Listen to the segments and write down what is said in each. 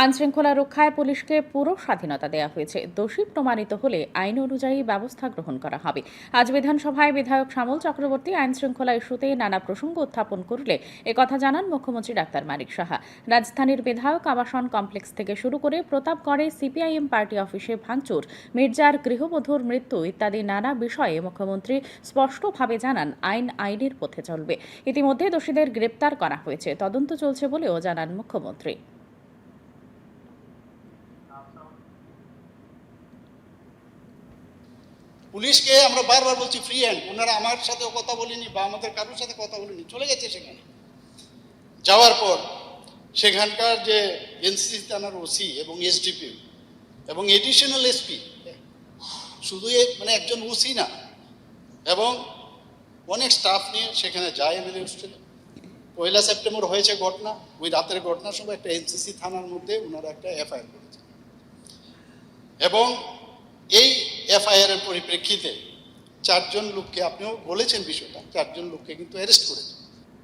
আইন শৃঙ্খলা রক্ষায় পুলিশকে পুরো স্বাধীনতা দেওয়া হয়েছে। দোষী প্রমাণিত হলে আইন অনুযায়ী ব্যবস্থা গ্রহণ করা হবে। আজ বিধানসভায় বিধায়ক শ্যামল চক্রবর্তী আইন শৃঙ্খলা ইস্যুতে নানা প্রসঙ্গ উত্থাপন করলে একথা জানান মুখ্যমন্ত্রী ডাক্তার মানিক সাহা। রাজধানীর বিধায়ক আবাসন কমপ্লেক্স থেকে শুরু করে প্রতাপগড়ে সিপিআইএম পার্টি অফিসে ভাঙচুর, মির্জার গৃহবধূর মৃত্যু ইত্যাদি নানা বিষয়ে মুখ্যমন্ত্রী স্পষ্টভাবে জানান আইন আইনের পথে চলবে। ইতিমধ্যে দোষীদের গ্রেপ্তার করা হয়েছে। তদন্ত চলছে বলেও জানান মুখ্যমন্ত্রী। পুলিশকে আমরা বারবার বলছি ফ্রি হ্যান্ড ওনারা আমার সাথেও কথা বলিনি বা আমাদের কারোর সাথে কথা বলিনি, চলে গেছে সেখানে। যাওয়ার পর সেখানকার যে এনসিসি থানার ওসি এবং এসডিপি এবং এডিশনাল এসপি শুধু মানে একজন ওসি না, এবং অনেক স্টাফ নিয়ে সেখানে যায় এমএলএ হোস্টেলে। পয়লা সেপ্টেম্বর হয়েছে ঘটনা, ওই রাতের ঘটনার সময় একটা এনসিসি থানার মধ্যে ওনারা একটা এফআইআর করেছে। এবং এই এফআইআর এর পরিপ্রেক্ষিতে চারজন লোককে আপনিও বলেছেন বিষয়টা, চারজন লোককে কিন্তু অ্যারেস্ট করেছে।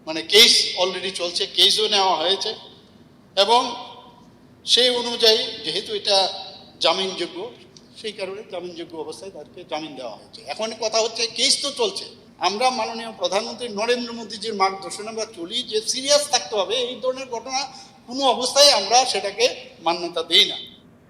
মানে কেস অলরেডি চলছে কেসও নেওয়া হয়েছে এবং সেই অনুযায়ী যেহেতু এটা জামিনযোগ্য, সেই কারণে জামিনযোগ্য অবস্থায় তাদেরকে জামিন দেওয়া হয়েছে। এখন কথা হচ্ছে কেস তো চলছে। আমরা মাননীয় প্রধানমন্ত্রী নরেন্দ্র মোদীজির মার্গদর্শনে আমরা চলি যে সিরিয়াস থাকতে হবে, এই ধরনের ঘটনা কোনো অবস্থায় আমরা সেটাকে মান্যতা দিই না।